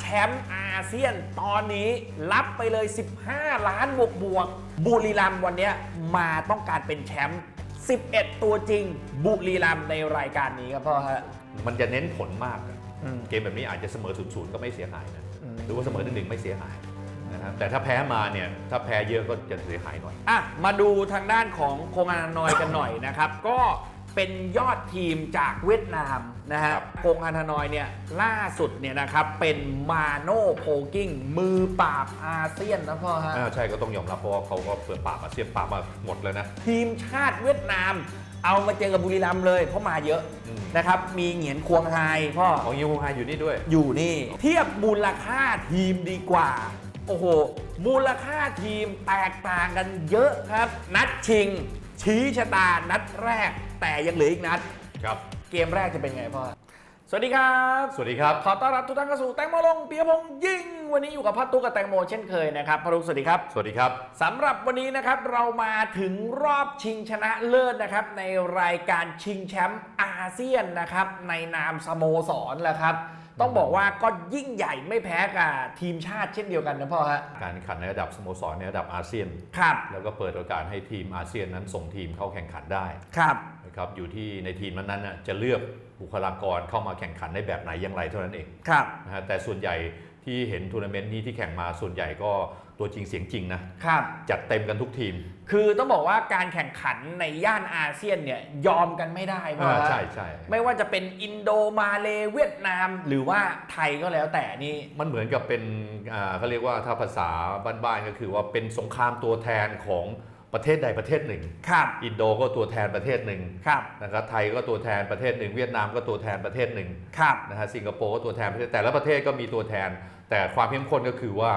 แชมป์อาเซียนตอนนี้รับไปเลย 15 ล้านบวกบวกๆบุรีรัมย์วันเนี้ยมาต้องการเป็นแชมป์11 ตัวจริง บุรีรัมย์ในรายการนี้ครับพ่อฮะมันจะเน้นผลมากอะอืม เกมแบบนี้อาจจะเสมอศูนย์ศูนย์ก็ไม่เสียหายนะอืม หรือว่าเสมอหนึ่งหนึ่งไม่เสียหายนะครับแต่ถ้าแพ้มาเนี่ยถ้าแพ้เยอะก็จะเสียหายหน่อย อะ มาดูทางด้านของโคงอานอยกันหน่อยนะครับ ก็ เป็นยอดทีมจากเวียดนามนะฮะครับโคงอานอยเนี่ยล่าสุดเนี่ยนะครับเป็นมาโนโพกิ้งมือปราบอาเซียนนะพ่อฮะอ่าใช่ก็ต้องยอมรับเพราะว่าเขาก็เปิดปราบอาเซียนปราบมาหมดแล้วนะ ทีมชาติเวียดนาม เอามาเจอกับบุรีรัมย์เลยเพราะมาเยอะอืม นะครับ มีเหงียนควงไฮพ่อ ของยูโฮไฮอยู่นี่ด้วย อยู่นี่เทียบมูลค่าทีมดีกว่า โอ้โห มูลค่าทีมแตกต่างกันเยอะครับ นัดชิง ชี้ชะตานัดแรก แต่ยังเหลืออีกนัด ครับ เกมแรกจะเป็นไงพ่อ สวัสดีครับ สวัสดีครับขอต้อนรับทุกท่านเข้าสู่แตงโมลงปียพงษ์ยิ่ง วันนี้อยู่กับพ่อตุ๊กกับแตงโมเช่นเคยนะครับพ่อตุ๊กสวัสดีครับ สวัสดีครับ สำหรับวันนี้นะครับเรามาถึงรอบชิงชนะเลิศนะครับ ในรายการชิงแชมป์อาเซียนนะครับ ในนามสโมสรแหละครับ ต้องบอกว่าก็ยิ่งใหญ่ไม่แพ้กับทีมชาติเช่นเดียวกันนะพ่อฮะการแข่งขันในระดับสโมสรในระดับอาเซียน ครับ แล้วก็เปิดโอกาสให้ทีมอาเซียนนั้นส่งทีมเข้าแข่งขันได้ครับนะครับอยู่ที่ในทีมนั้นๆน่ะจะเลือกบุคลากรเข้ามาแข่งขันในแบบไหนอย่างไรเท่านั้นเองครับนะฮะแต่ส่วนใหญ่ที่เห็นทัวร์นาเมนต์นี้ที่แข่งมาส่วนใหญ่ก็ตัวจริงเสียงจริงนะครับ จัดเต็มกันทุกทีมคือต้องบอกว่าการแข่งขันในย่านอาเซียนเนี่ยยอมกันไม่ได้พ่ออ่าฮะใช่ใช่ไม่ว่าจะเป็นอินโดมาเลเวียดนาม หรือว่าไทยก็แล้วแต่นี่ มันเหมือนกับเป็นอ่าเขาเรียกว่าถ้าภาษาบ้านๆก็คือว่าเป็นสงครามตัวแทนของประเทศใดประเทศหนึ่ง ครับ อินโดก็ตัวแทนประเทศหนึ่งครับ นะครับไทยก็ตัวแทนประเทศหนึ่ง เวียดนามก็ตัวแทนประเทศหนึ่งครับ นะฮะสิงคโปร์ก็ตัวแทนประเทศแต่ละประเทศก็มีตัวแทน แต่ความเข้มข้นก็คือว่า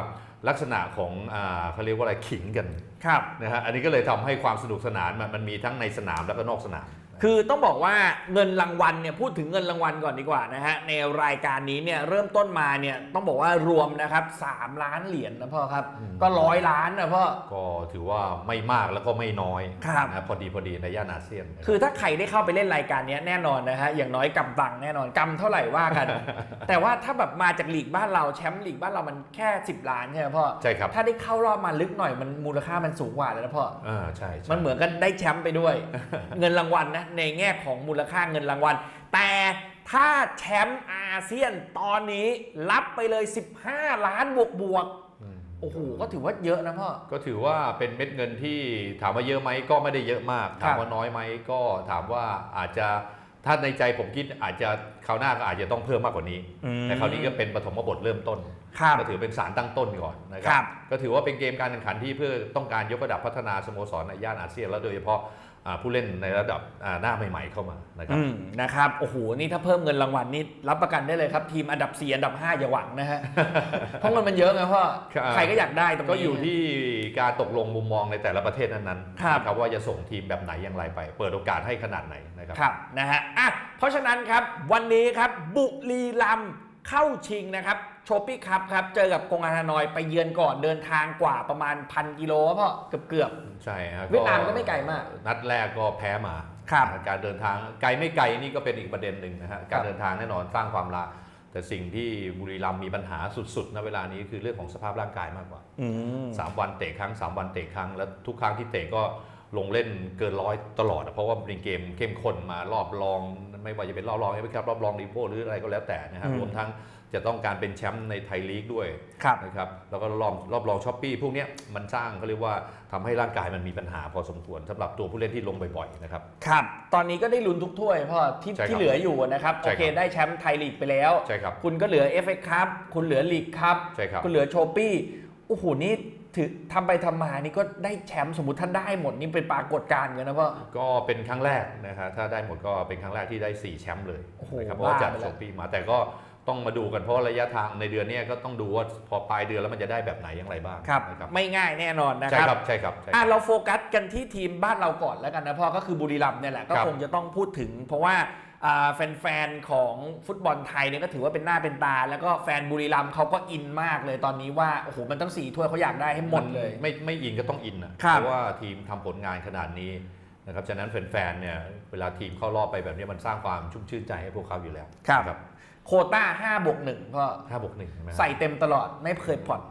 ลักษณะของอ่าเขาเรียกว่าอะไรขิงกันครับนะฮะอันนี้ก็เลยทำให้ความสนุกสนานมันมันมีทั้งในสนามแล้วก็นอกสนาม คือต้องบอกว่าเงินรางวัลเนี่ยพูดถึงเงินรางวัลก่อนดีกว่านะฮะในรายการนี้เนี่ยเริ่มต้นมาเนี่ยต้องบอกว่ารวมนะครับ3ล้านเหรียญนะพ่อครับก็ร้อยล้านนะพ่อ ก็ถือว่าไม่มากแล้วก็ไม่น้อยครับ นะพอดีพอดีในย่านอาเซียนนะครับ คือถ้าใครได้เข้าไปเล่นรายการเนี้ยแน่นอนนะฮะอย่างน้อยกำตังค์แน่นอนกำเท่าไหร่ว่ากัน แต่ว่าถ้าแบบมาจากลีกบ้านเราแชมป์ลีกบ้านเรามันแค่ 10 ล้านใช่ไหมพ่อใช่ครับ ถ้าได้เข้ารอบมาลึกหน่อยมันมูลค่ามันสูงกว่าเลยนะพ่อ อ่าใช่ใช่ มันเหมือนกันได้แชมป์ไปด้วย เงินรางวัลนะในแง่ของมูลค่าเงินรางวัล แต่ถ้าแชมป์อาเซียนตอนนี้รับไปเลย 15 ล้านบวกบวกอืมๆโอ้โหก็ถือว่าเยอะนะพ่อ ก็ถือว่าเป็นเม็ดเงินที่ถามว่าเยอะไหมก็ไม่ได้เยอะมากครัถาบมว่าน้อยไหมก็ถามว่าอาจจะถ้าในใจผมคิดอาจจะคราวหน้าก็อาจจะต้องเพิ่มมากกว่านี้ แต่คราวนี้ก็เป็นปฐมบทเริ่มต้นครับก็ถือเป็นสารตั้งต้นก่อนนะคครัรับ ก็ถือว่าเป็นเกมการแข่งขันที่เพื่อต้องการยกระดับพัฒนาสโมสรในย่านอาเซียน แล้วโดยเฉพาะอ่า ผู้เล่นในระดับอ่าหน้าใหม่ ๆ เข้ามานะครับอืมนะครับโอ้โหนี่ถ้าเพิ่มเงินรางวัลนี่รับประกันได้เลยครับ ทีมอันดับ 4 อันดับ 5 อย่าหวังนะฮะเพราะเงินมันเยอะไงพ่อครับใครก็อยากได้ตรงนี้ก็อยู่ที่การตกลงมุมมองในแต่ละประเทศนั้นครับๆนะครับว่าจะส่งทีมแบบไหนอย่างไรไป เปิดโอกาสให้ขนาดไหนนะครับครับนะฮะอะเพราะฉะนั้นครับวันนี้ครับบุรีรัมย์ เข้าชิงนะครับโชปี้คัพครับ เจอกับกงอาฮานอยไปเยือนก่อนเดินทางกว่าประมาณพันกิโลครับพ่อเกือบเกือบใช่ฮะเวียดนามก็ไม่ไกลมาก นัดแรกก็แพ้มาครับนะการเดินทางไกลไม่ไกลนี่ก็เป็นอีกประเด็นหนึ่งนะฮะการเดินทางแน่นอนสร้างความลาแต่สิ่งที่บุรีรัมย์มีปัญหาสุดๆณเวลานี้คือเรื่องของสภาพร่างกายมากกว่าอืมสามวันเตะครั้งสามวันเตะครั้งแล้วทุกครั้งที่เตะก็ลงเล่นเกินร้อยตลอดอะเพราะว่าเป็นเกมเข้มข้นมารอบรอง ไม่ว่าจะเป็นรอบรองเอฟครับรอบรองลีโพหรืออะไรก็แล้วแต่นะฮะอืมรวมทั้งจะต้องการเป็นแชมป์ในไทยลีกด้วยครับนะครับแล้วก็รอบรอบรองช้อปปี้พวกเนี้ยมันสร้างเขาเรียกว่าทำให้ร่างกายมันมีปัญหาพอสมควรสำหรับตัวผู้เล่นที่ลงบ่อยๆนะครับครับ ตอนนี้ก็ได้ลุ้นทุกถ้วยพ่อที่ใช่ครับที่เหลืออยู่นะครับใช่โอครับเคได้แชมป์ไทยลีกไปแล้วใช่ครับคุณก็เหลือ FA ครับคุณเหลือลีกครับใช่ครับคุณเหลือโชปี้โอ้โหนี่ ถือทำไปทำมานี่ก็ได้แชมป์สมมติท่านได้หมดนี่เป็นปรากฏการณ์กันนะพ่อก็เป็นครั้งแรกนะครับถ้าได้หมดก็เป็นครั้งแรกที่ได้ 4 แชมป์เลยโอ้โหนะครับเพราะว่าจัดบ้าไปแล้วช้อปปี้มาแต่ก็ต้องมาดูกันเพราะระยะทางในเดือนเนี้ยก็ต้องดูว่าพอปลายเดือนแล้วมันจะได้แบบไหนอย่างไรบ้างครับนะครับไม่ง่ายแน่นอนนะใช่ครับครับใช่ครับใช่คอะรับเราโฟกัสกันที่ทีมบ้านเราก่อนแล้วกันนะพ่อก็คือบุรีรัมย์เนี่ยแหละก็ครับคงจะต้องพูดถึง เพราะว่าอ่า แฟนๆของฟุตบอลไทยเนี่ยก็ถือว่าเป็นหน้าเป็นตา แล้วก็แฟนบุรีรัมย์เขาก็อินมากเลยตอนนี้ว่าโอ้โหมันต้องสี่ถ้วยเขาอยากได้ให้หมดเลย ไม่ไม่อินก็ต้องอินนะครัเพบราะว่าทีมทำผลงานขนาดนี้ นะครับฉะนั้นแฟนๆเนี่ยเวลาทีมเข้ารอบไปแบบนี้มันสร้างความชุ่มชื่นใจให้พวกเขาอยู่แล้วครับ นะโควต้า5บวก1พ่อห้าบวกหนึ่งใช่ไหมใส่เต็มตลอดไม่เคยผ่อน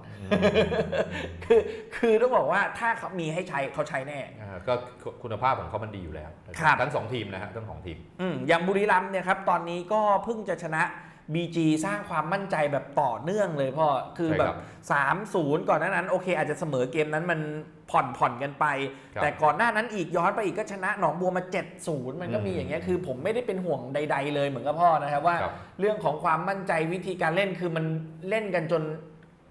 คือคือต้องบอกว่าถ้าเขามีให้ใช้เขาใช้แน่ อ่าก็คุณภาพของเขามันดีอยู่แล้วนะคครัรับ ทั้งสองทีมนะฮะทั้งสองทีม อืมอย่างบุรีรัมย์เนี่ยครับ ตอนนี้ก็เพิ่งจะชนะ BG สร้างความมั่นใจแบบต่อเนื่องเลยพ่อ คือใช่แบครับบ 3-0 ก่อนหน้านั้นโอเค อาจจะเสมอเกมนั้นมันผ่อนผ่อนกันไปครับแต่ก่อนหน้านั้นอีกย้อนไปอีกก็ชนะหนองบัวมา 7-0 มันก็มีอืมอย่างเงี้ยคือผมไม่ได้เป็นห่วงใด ๆ เลยเหมือนกับพ่อนะครับว่าครับเรื่องของความมั่นใจวิธีการเล่นคือมันเล่นกันจน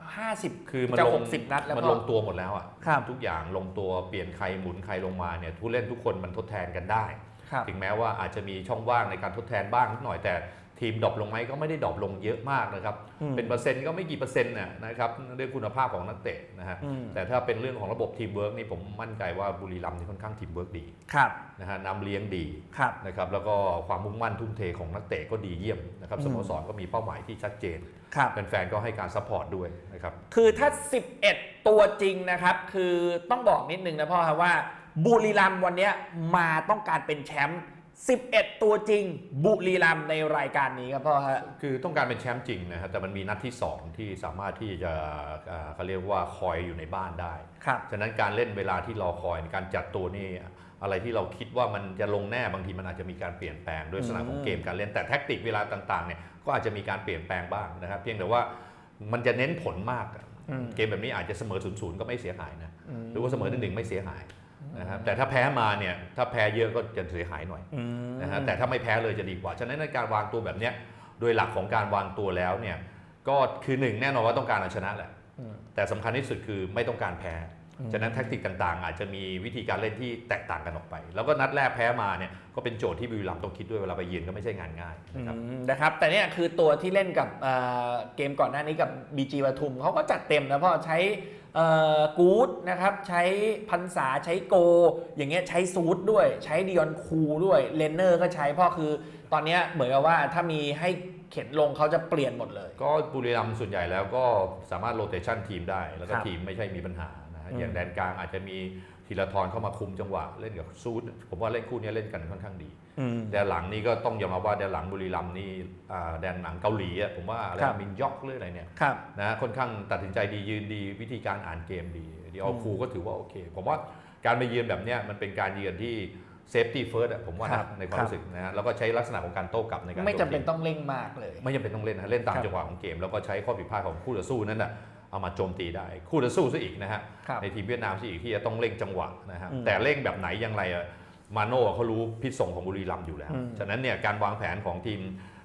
50 คือมันจะลง60 นัดแล้วมันพ่ลองตัวหมดแล้วอะครับทุกอย่างลงตัวเปลี่ยนใครหมุนใครลงมาเนี่ยผู้เล่นทุกคนมันทดแทนกันได้ครับถึงแม้ว่าอาจจะมีช่องว่างในการทดแทนบ้างนิดหน่อยแต่ ทีมดรอปลงไหมก็ไม่ได้ดรอปลงเยอะมากนะครับอืมเป็นเปอร์เซ็นต์ก็ไม่กี่เปอร์เซ็นต์น่ะนะครับเรื่องคุณภาพของนักเตะนะฮะอืมแต่ถ้าเป็นเรื่องของระบบทีมเวิร์กนี่ผมมั่นใจว่าบุรีรัมย์นี่ค่อนข้างทีมเวิร์กดีครับนะฮะนำเลี้ยงดีครับนะครับแล้วก็ความมุ่งมั่นทุ่มเทของนักเตะก็ดีเยี่ยมนะครับอืมสโมสรก็มีเป้าหมายที่ชัดเจนครับแฟนๆก็ให้การซัพพอร์ตด้วยนะครับคือถ้า 11 ตัวจริงนะครับคือต้องบอกนิดนึงนะพ่อครับว่าบุรีรัมย์วันเนี้ยมาต้องการเป็นแชมป์ 11 ตัวจริง บุรีรัมย์ในรายการนี้ครับพ่อฮะ คือต้องการเป็นแชมป์จริงนะฮะแต่มันมีนัดที่ 2 ที่สามารถที่จะอ่าเขาเรียกว่าคอยอยู่ในบ้านได้ ครับ ฉะนั้นการเล่นเวลาที่รอคอยในการจัดตัวนี่อะไรที่เราคิดว่ามันจะลงแน่บางทีมันอาจจะมีการเปลี่ยนแปลงด้วยลักษณะของเกมการเล่นแต่แท็กติกเวลาต่างๆเนี่ยก็อาจจะมีการเปลี่ยนแปลงบ้างนะครับ เพียงแต่ว่ามันจะเน้นผลมากอะอืม เกมแบบนี้อาจจะเสมอศูนย์ศูนย์ก็ไม่เสียหายนะอืมหรือว่าเสมอหนึ่งหนึ่งไม่เสียหาย นะครับแต่ถ้าแพ้มาเนี่ยถ้าแพ้เยอะก็จะเสียหายหน่อยอืมนะฮะแต่ถ้าไม่แพ้เลยจะดีกว่า ฉะนั้นในการวางตัวแบบเนี้ยโดยหลักของการวางตัวแล้วเนี่ยก็คือหนึ่งแน่นอนว่าต้องการเอาชนะแหละอืมแต่สำคัญที่สุดคือไม่ต้องการแพ้อืมฉะนั้นแท็กติกต่างๆ อาจจะมีวิธีการเล่นที่แตกต่างกันออกไป แล้วก็นัดแรกแพ้มาเนี่ยก็เป็นโจทย์ที่บุรีรัมย์ต้องคิดด้วยเวลาไปเยือนก็ไม่ใช่งานง่ายนะครับอืมนะครับ แต่เนี่ยคือตัวที่เล่นกับเอ่อเกมก่อนหน้านี้กับ BG ปทุมเขาก็จัดเต็มนะพ่อใช้เอ่อ กู๊ดนะครับใช้พันษาใช้โก อย่างเงี้ยใช้ซูดด้วย ใช้ดิออนคูด้วยเลนเนอร์ก็ใช้พ่อคือ ตอนเนี้ยเหมือนกับว่าถ้ามีให้เข็นลงเขาจะเปลี่ยนหมดเลย ก็บุรีรัมย์ส่วนใหญ่แล้วก็สามารถโรเตชันทีมได้ แล้วก็ครับทีมไม่ใช่มีปัญหานะฮะอืม อย่างแดนกลางอาจจะมีธีรทรเข้ามาคุมจังหวะเล่นกับซูดผมว่าเล่นคู่นี้เล่นกันค่อนข้างดีอืม แดนหลังนี่ก็ต้องยอมรับว่าแดนหลังบุรีรัมย์นี่อ่าแดนหลังเกาหลีอะผมว่าอะไรครับมินยอกหรืออะไรเนี่ยครับนะค่อนข้างตัดสินใจดียืนดีวิธีการอ่านเกมดีดีออคูก็ถือว่าโอเค ผมว่าการไปเยือนแบบเนี้ยมันเป็นการเยือนที่เซฟตี้เฟิร์สผมว่าครันะบในความครับรู้สึกนะฮะแล้วก็ใช้ลักษณะของการโต้กลับในการไม่จำเป็นโจตีต้องเร่งมากเลย ไม่จำเป็นต้องเล่นนะเล่นตามครับจังหวะของเกม แล้วก็ใช้ข้อผิดพลาดของคู่ต่อสู้นั่นแหะเอามาโจมตีได้คู่ต่อสู้ซะอีกนะฮะครับในทีมเวียดนามซะอีกที่จะต้องเร่งจังหวะนะฮะอืมแต่เร่งแบบไหนอย่างไรอะ มาโน่เขารู้พิษสงของบุรีรัมย์อยู่แล้วอืมฉะนั้นเนี่ยการวางแผนของทีม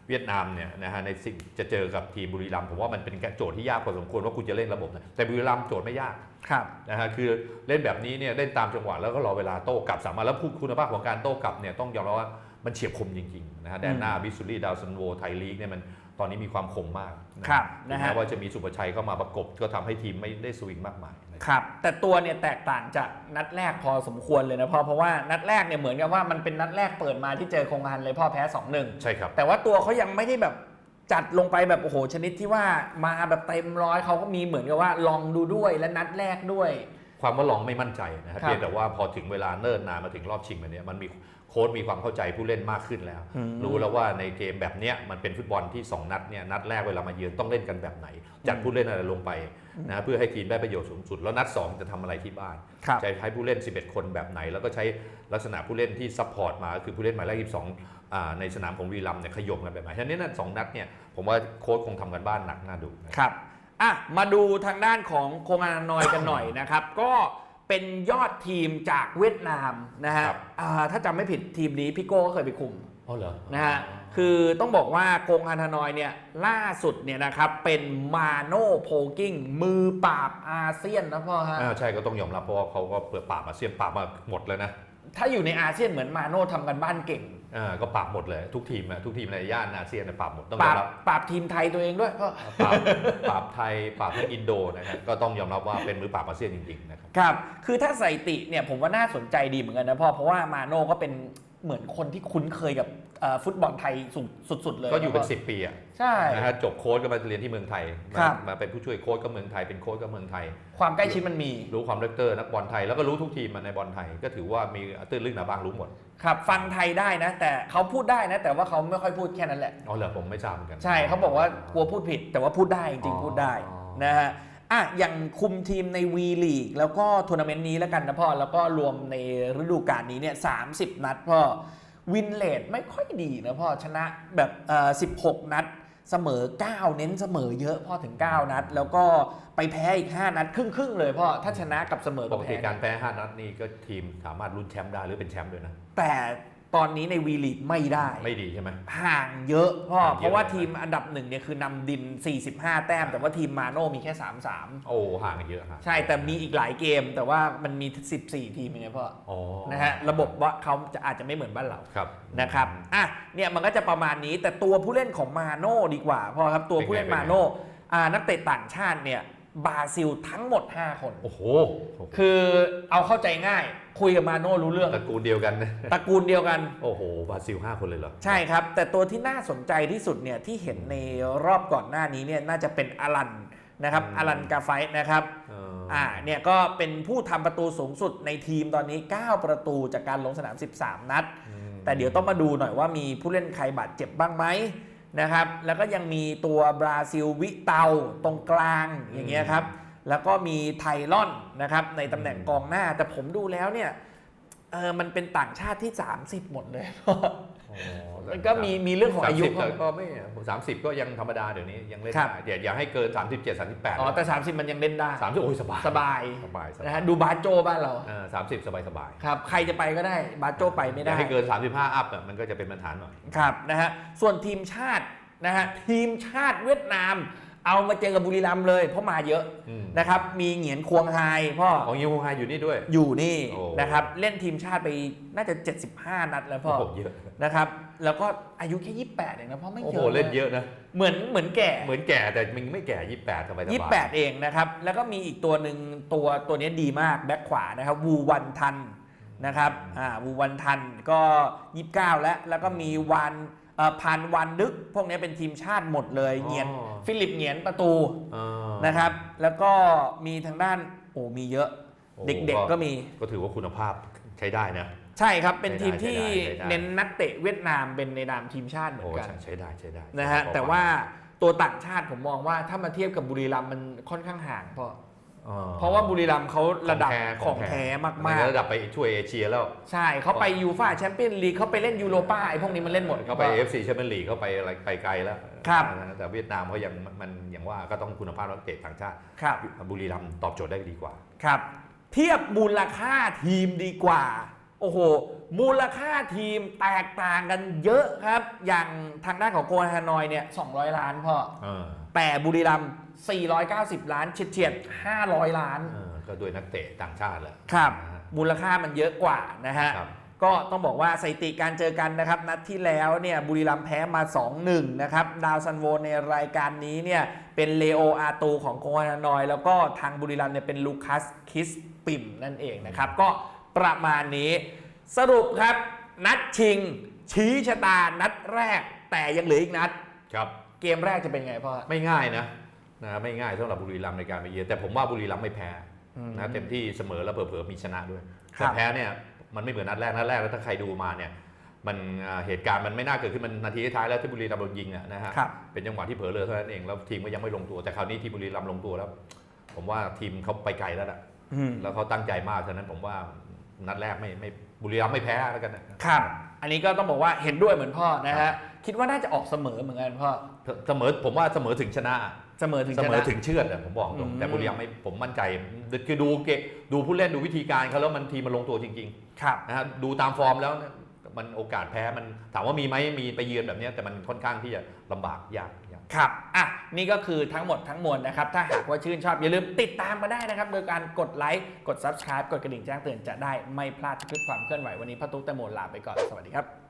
เวียดนามเนี่ยนะฮะในสิ่งจะเจอกับทีมบุรีรัมย์ผมว่ามันเป็นโจทย์ที่ยากพอสมควรว่าคุณจะเล่นระบบไหนแต่บุรีรัมย์โจทย์ไม่ยากครับนะฮะคือเล่นแบบนี้เนี่ยเล่นตามจังหวะแล้วก็รอเวลาโต้กลับสามารถแล้วคุณภาพของการโต้กลับเนี่ยต้องยอมรับว่ามันเฉียบคมจริงๆนะฮะแดนหน้าวิสซูรี่ดาวซันโวไทยลีกเนี่ยมันตอนนี้มีความคมมากนะครับถึนะงฮะแม้ว่าจะมีสุประชัยเข้ามาประกบก็ทำให้ทีมไม่ได้สวิงมากมายนะ ครับครับ แต่ตัวเนี่ยแตกต่างจากนัดแรกพอสมควรเลยนะพ่อเพราะว่านัดแรกเนี่ยเหมือนกับว่ามันเป็นนัดแรกเปิดมาที่เจอคงฮันเลยพ่อแพ้2-1ใช่ครับแต่ว่าตัวเขายังไม่ได้แบบจัดลงไปแบบโอ้โหชนิดที่ว่ามาแบบเต็มร้อยเขาก็มีเหมือนกับว่าลองดูด้วยและนัดแรกด้วย ความว่าลองไม่มั่นใจนะครัครับบเพียงแต่ว่าพอถึงเวลาเนิ่นนานมาถึงรอบชิงแบบเนี้ยมันมี โค้ชมีความเข้าใจผู้เล่นมากขึ้นแล้วอืมรู้แล้วว่าในเกมแบบเนี้ยมันเป็นฟุตบอลที่ 2 นัดเนี่ยนัดแรกเวลามาเยือนต้องเล่นกันแบบไหน จัดผู้เล่นอะไรลงไปนะเพื่อให้ทีมได้ประโยชน์สูงสุด แล้วนัด 2 จะทำอะไรที่บ้านครับจะใช้ผู้เล่น 11 คนแบบไหน แล้วก็ใช้ลักษณะผู้เล่นที่ซัพพอร์ตมาคือผู้เล่นหมายเลข22อ่าในสนามของวีรัมย์เนี่ยขยมกันแบบไหนฉะนั้นนั่นสองนัดเนี่ยผมว่าโค้ชคงทำกันบ้านหนักน่าดูนะครับครับอะมาดูทางด้านของโคงอานอยกันหน่อยนะครับก็ เป็นยอดทีมจากเวียดนามนะฮะครับอ่าถ้าจำไม่ผิดทีมนี้พี่โก้ก็เคยไปคุมอ๋อเหรอนะฮะคือต้องบอกว่าโกงฮานานอยเนี่ยล่าสุดเนี่ยนะครับเป็นมาโนโพกิ้งมือปราบอาเซียนนะพ่อฮะ อ่าใช่ก็ต้องยอมรับเพราะว่าเขาก็เปิดปราบอาเซียนปราบมาหมดแล้วนะ ถ้าอยู่ในอาเซียนเหมือนมาโน่ทำกันบ้านเก่ง อ่าก็ปราบหมดเลยทุกทีมนะทุกทีมในย่านอาเซียนเนี่ยปราบหมดต้องปยอรามบรับปราบทีมไทยตัวเองด้วยพ่อปราบปราบไทยปราบทั้งอินโดนะครับก็ต้องยอมรับว่าเป็นมือปราบอาเซียนจริงๆนะครับ ครับ คือถ้าใส่ติเนี่ยผมว่าน่าสนใจดีเหมือนกันนะพ่อเพราะว่ามาโน่ก็เป็น เหมือนคนที่คุ้นเคยกับเอ่อฟุตบอลไทยสุดสุดๆเลยก็อยู่เป็นพ่10 ปีอะใช่ นะฮะจบโค้ชก็มาเรียนที่เมืองไทยครัมาบมาเป็นผู้ช่วยโค้ชก็เมืองไทยเป็นโค้ชก็เมืองไทย ความใกล้ชิดมันมี รู้ความเลกเตอร์นักบอลไทยแล้วก็รู้ทุกทีมอะในบอลไทย ก็ถือว่ามีตื้นลึกหนาบางรู้หมดครับฟังไทยได้นะ แต่เขาพูดได้นะ แต่ว่าเขาไม่ค่อยพูดแค่นั้นแหละ อ๋อเหรอผมไม่ทราบเหมือนกัน ใช่เขาบอกว่ากลัวพูดผิด แต่ว่าพูดได้จริงอ๋อๆพูดได้อ๋อนะฮะ อะอย่างคุมทีมในวีลีกแล้วก็ทัวร์นาเมนต์นี้แล้วกันนะพ่อ แล้วก็รวมในฤดูกาลนี้เนี่ยสานัดพ่อ วินเลดไม่ค่อยดีนะพ่อ ชนะแบบเอ่อ16นัด เสมอ 9 เน้นเสมอเยอะพ่อถึง 9 นัด แล้วก็ไปแพ้อีก 5 นัด ครึ่งๆเลยพ่อ ถ้าชนะกับเสมอปกับกติแพ้การแพ้5นัดนี่ก็ทีมสามารถลุ้นแชมป์ได้หรือเป็นแชมป์ด้วยนะ แต่ ตอนนี้ในวีลีกไม่ได้ ไม่ดีใช่ไหม ห่างเยอะพ่อ ห่างเยอะ เพราะว่าเลยนะทีมอันดับหนึ่งเนี่ยคือนำดิน 45 แต้ม แต่ว่าทีมมาโน่มีแค่33โอ้ห่างกันเยอะฮะใช่แต่มีอีกหลายเกม แต่ว่ามันมี 14 ทีมไงพ่ออ๋อนะฮะระบบว่าเขาจะอาจจะไม่เหมือนบ้านเราครับ นะครับอะเนี่ยมันก็จะประมาณนี้แต่ตัวผู้เล่นของมาโน่ดีกว่าพ่อครับตัวผู้เล่นมาโน่อ่านักเตะต่างชาติเนี่ย บราซิลทั้งหมด 5 คน โอ้โหคือเอาเข้าใจง่าย คุยกับมาโน่รู้เรื่องตระกูลเดียวกันนะตระกูลเดียวกัน โอ้โหบราซิลห้าคนเลยเหรอ ใช่ครับ แต่ตัวที่น่าสนใจที่สุดเนี่ยที่เห็นในรอบก่อนหน้านี้เนี่ยน่าจะเป็นอลันนะครับอืมอลันกาไฟต์นะครับเอออ่าเนี่ยก็เป็นผู้ทำประตูสูงสุดในทีมตอนนี้ 9 ประตูจากการลงสนาม 13 นัดอืมแต่เดี๋ยวต้องมาดูหน่อยว่ามีผู้เล่นใครบาดเจ็บบ้างไหม นะครับ แล้วก็ยังมีตัวบราซิลวิเตาตรงกลางอย่างเงี้ยครับ แล้วก็มีไทลอนนะครับในตำแหน่งกองหน้า แต่ผมดูแล้วเนี่ยเออมันเป็นต่างชาติที่ 30 หมดเลยอ๋อ มันก็มีมีเรื่องของอายุสมสิบก็ไม่สามสิบก็ยังธรรมดาเดี๋ยวนี้ยังเล่นครับ ได้เดี๋ยวอย่าให้เกิน 37 38อ๋อแต่ 30 มันยังเล่นได้สามสิบโอ้ยสบายสบายสบายสบายนะฮะดูบาสโจบ้านเราสามสิบสบายสบายครับใครจะไปก็ได้บาสโจไปไม่อได้ย่าให้เกิน 35 อัพอะมันก็จะเป็นปัญหาหน่อย ครับนะฮะส่วนทีมชาตินะฮะทีมชาติเวียดนาม เอามาเจอกับบุรีรัมย์เลย เพราะมาเยอะอืมนะครับ มีเหงียนควงไฮพ่อของยูโฮไฮอยู่นี่ด้วย อยู่นี่โอ้ นะครับ เล่นทีมชาติไปน่าจะ 75 นัดแล้วพ่อโอ้โหเยอะนะครับ แล้วก็อายุแค่ 28เองนะเพราะไม่โอ้เยโหอะเล่นเยอะนะ เหมือนเหมือนแก่ เหมือนแก่แต่มันไม่แก่ 28สบายสบายยี่แปดเองนะครับ แล้วก็มีอีกตัวหนึ่งตัวตัวนี้ดีมากแบ็คขวานะครับวูวันทันนะครับอ่าวูวันทันก็ 29 แล้วแล้วก็มีวัน เอ่อพันวันดึก พวกนี้เป็นทีมชาติหมดเลยเงียนฟิลิปเงียนประตูอ๋อนะครับ แล้วก็มีทางด้านโอ้มีเยอะโอ้เด็กๆก็มีก็ถือว่าคุณภาพใช้ได้นะ ใช่ครับเป็นทีมใช้ได้ที่ใช้ได้เน้นนักเตะเวียดนามเป็นในนามทีมชาติเหมือโอ้นกันใช้ใช้ได้ใช้ได้นะฮะพอแต่ว่าตัวต่างชาติผมมองว่าถ้ามาเทียบกับบุรีรัมย์มันค่อนข้างห่างเพราะอ๋อ เพราะว่าบุรีรัมย์เขาระดับขขอองงแท้แท้มัมานกระดับไปช่วยเอเชียแล้วๆใช่เขาไปยูฟ่าแชมเปี้ยนลีกเขาไปเล่นยูโรป้าไอ้พวกนี้มันเล่นหมดเขาไป FC แชมเปี้ยนลีกเขาไปอะไรไปไกลแล้วครับนะแต่เวียดนามเขายังมันอย่างว่าก็ต้องคุณภาพนักเตะต่างชาติครับบุรีรัมย์ตอบโจทย์ได้ดีกว่าครับ เทียบมูลค่าทีมดีกว่า โอ้โห มูลค่าทีมแตกต่างกันเยอะครับ อย่างทางด้านของโกลฮานอยเนี่ย200 ล้านพ่อเออแต่บุรีรัมย์ 490 ล้านเฉียดเฉียดๆ500 ล้าน เออก็ด้วยนักเตะต่างชาติแหละครับ นะฮะ มูลค่ามันเยอะกว่านะฮะ ครับ ก็ต้องบอกว่าสถิติการเจอกันนะครับ นัดที่แล้วเนี่ยบุรีรัมย์แพ้มา 2-1 นะครับ ดาวซันโวในรายการนี้เนี่ยเป็นเลโออาตูของโกฮานอย แล้วก็ทางบุรีรัมย์เนี่ยเป็นลูคัสคิสปิมนั่นเองนะครับ ก็ประมาณนี้ สรุปครับ นัดชิง ชี้ชะตานัดแรก แต่ยังเหลืออีกนัด ครับ เกมแรกจะเป็นไงพ่อ ไม่ง่ายนะ นะไม่ง่ายสำหรับบุรีรัมย์ในการไปเยือนแต่ผมว่าบุรีรัมย์ไม่แพ้อืมนะเต็มที่เสมอแล้วเผลอๆมีชนะด้วยครัแต่บแพ้เนี่ยมันไม่เหมือนนัดแรกนัดแรกแล้วถ้าใครดูมาเนี่ยมันอ่าเหตุการณ์มันไม่น่าเกิดขึ้นมันนาทีท้ายแล้วที่บุรีรัมย์โดนยิงอะนะฮะครับเป็นจังหวะที่เผลอเลยเท่านั้นเองแล้วทีมก็ยังไม่ลงตัวแต่คราวนี้ทีมบุรีรัมย์ลงตัวแล้ว ผมว่าทีมเขาไปไกลแล้วล่ะอืมแล้วเขาตั้งใจมากฉะนั้นผมว่านัดแรกไม่ไม่บุรีรัมย์ไม่แพ้แล้วกันนะครับอันนี้ก็ต้องบอกว่าเห็นด้วยเหมือนพ่อนะฮะ คิดว่าน่าจะออกเสมอเหมือนกันพ่อเสมอผมว่าเสมอถึงชนะ เสมอถึงเสชมอนะ ถึงเชื่อดอะผมบอกตรงอืม แต่บุรีรัมย์ไม่ผมมั่นใจคือดูเกมดูผู้เล่นดูวิธีการเขาแล้วมันทีมมันลงตัวจริงครับ ๆนะฮะดูตามฟอร์มแล้วเนี่ยมันโอกาสแพ้มันถามว่ามีไหมมีไปเยือนแบบเนี้ยแต่มันค่อนข้างที่จะลำบากยากยาก ครับ อะ นี่ก็คือทั้งหมดทั้งมวลนะครับ ถ้าหากว่าชื่นชอบ อย่าลืมติดตามมาได้นะครับ โดยการกดไลค์ กด Subscribe กดกระดิ่งแจ้งเตือนจะได้ไม่พลาดทุกความเคลื่อนไหววันนี้พ่อตุ๊กแตงโมลาไปก่อน สวัสดีครับ